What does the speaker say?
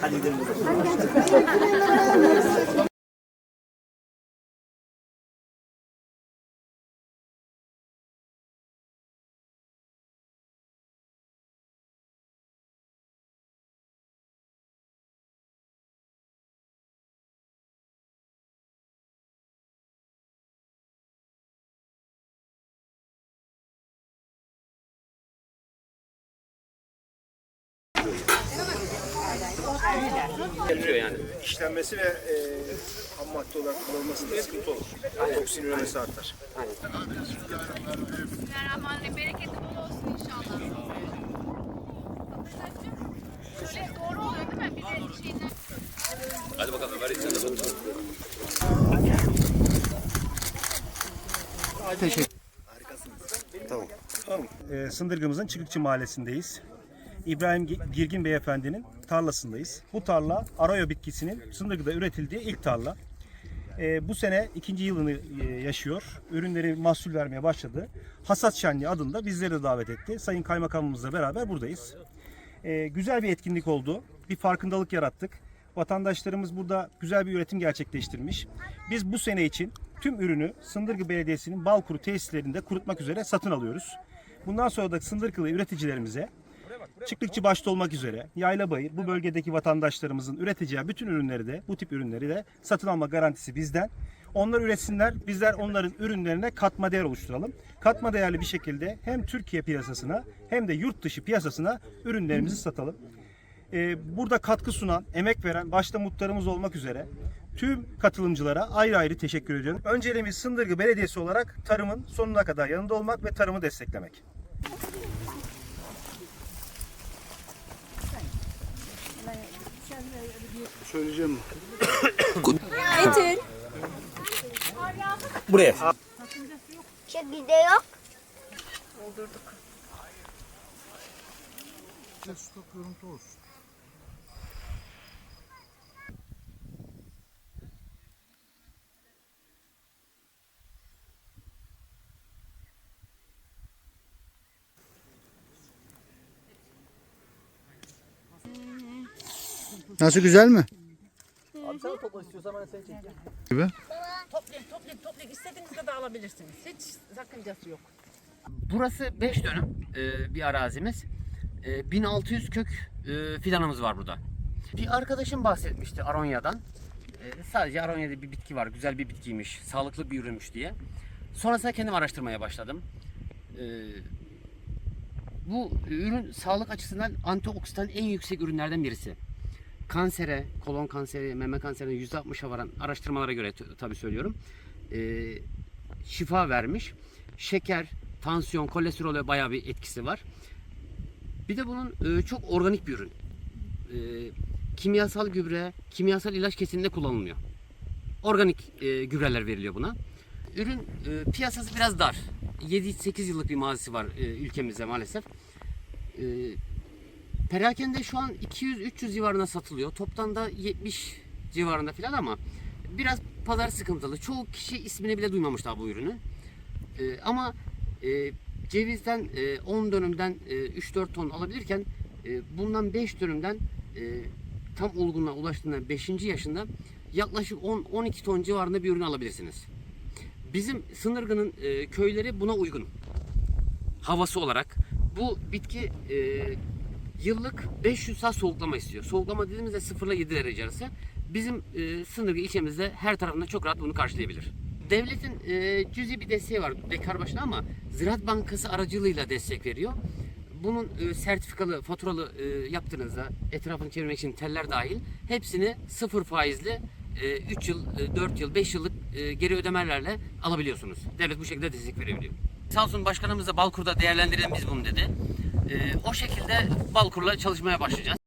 Hadi gidelim. Yapıyor yani. işlenmesi ve e, ham madde olarak kullanılması da sıkıntı olur. Toksin üremesi artar. Bismillahirrahmanirrahim. Bereketi bol olsun inşallah. Şöyle doğru oluyor değil mi? Bir de şeyden... Hadi bakalım ver içine de bakalım. E, Sındırgımızın Çıkıkçı Mahallesi'ndeyiz. İbrahim Gi- Girgin Beyefendi'nin tarlasındayız. Bu tarla arayo bitkisinin Sındırgı'da üretildiği ilk tarla. E, bu sene ikinci yılını e, yaşıyor. Ürünleri mahsul vermeye başladı. Hasat Şenliği adında bizleri de davet etti. Sayın Kaymakamımızla beraber buradayız. E, güzel bir etkinlik oldu. Bir farkındalık yarattık. Vatandaşlarımız burada güzel bir üretim gerçekleştirmiş. Biz bu sene için tüm ürünü Sındırgı Belediyesi'nin Balkuru tesislerinde kurutmak üzere satın alıyoruz. Bundan sonra da Sındırgılı üreticilerimize Çıklıkçı başta olmak üzere Yaylabayır bu bölgedeki vatandaşlarımızın üreteceği bütün ürünleri de bu tip ürünleri de satın alma garantisi bizden. Onlar üretsinler, bizler onların ürünlerine katma değer oluşturalım. Katma değerli bir şekilde hem Türkiye piyasasına hem de yurt dışı piyasasına ürünlerimizi satalım. Ee, burada katkı sunan, emek veren, başta muhtarımız olmak üzere tüm katılımcılara ayrı ayrı teşekkür ediyorum. Önceliğimiz Sındırgı Belediyesi olarak tarımın sonuna kadar yanında olmak ve tarımı desteklemek. Söyleyeceğim. Buraya. Şekilde yok. Nasıl güzel mi? Abi sen topla istiyorsan ben seni çekeyim. Gibi. Toplayın toplayın toplayın istediğinizde de alabilirsiniz. Hiç sakıncası yok. Burası 5 dönüm e, bir arazimiz. E, 1600 kök e, fidanımız var burada. Bir arkadaşım bahsetmişti Aronya'dan. E, sadece Aronya'da bir bitki var. Güzel bir bitkiymiş. Sağlıklı bir ürünmüş diye. Sonrasında kendim araştırmaya başladım. E, bu ürün sağlık açısından antioksidan en yüksek ürünlerden birisi. Kansere, kolon kanseri, meme kanserine %60'a varan araştırmalara göre tabii söylüyorum. E, şifa vermiş. Şeker, tansiyon, kolesterole bayağı bir etkisi var. Bir de bunun e, çok organik bir ürün. E, kimyasal gübre, kimyasal ilaç kesinlikle kullanılmıyor. Organik e, gübreler veriliyor buna. Ürün e, piyasası biraz dar. 7-8 yıllık bir mazisi var e, ülkemizde maalesef. E, perakende şu an 200-300 civarında satılıyor. Toptan da 70 civarında falan ama biraz pazar sıkıntılı. Çoğu kişi ismini bile duymamış daha bu ürünü. E, ama e, cevizden e, 10 dönümden e, 3-4 ton alabilirken e, bundan 5 dönümden e, tam olgunluğa ulaştığında 5. yaşında yaklaşık 10-12 ton civarında bir ürün alabilirsiniz. Bizim Sınırgı'nın e, köyleri buna uygun. Havası olarak. Bu bitki e, yıllık 500 saat soğuklama istiyor. Soğuklama dediğimizde 0 ile 7 derece arası. Bizim e, Sınırgı ilçemizde her tarafında çok rahat bunu karşılayabilir. Devletin e, cüzi bir desteği var dekar başına ama Ziraat Bankası aracılığıyla destek veriyor. Bunun e, sertifikalı, faturalı e, yaptığınızda etrafını çevirmek için teller dahil hepsini sıfır faizli 3 yıl, 4 yıl, 5 yıllık e, geri ödemelerle alabiliyorsunuz. Devlet bu şekilde destek verebiliyor. Samsun Başkanımız da Balkur'da değerlendirelim biz bunu dedi. E, o şekilde Balkur'la çalışmaya başlayacağız.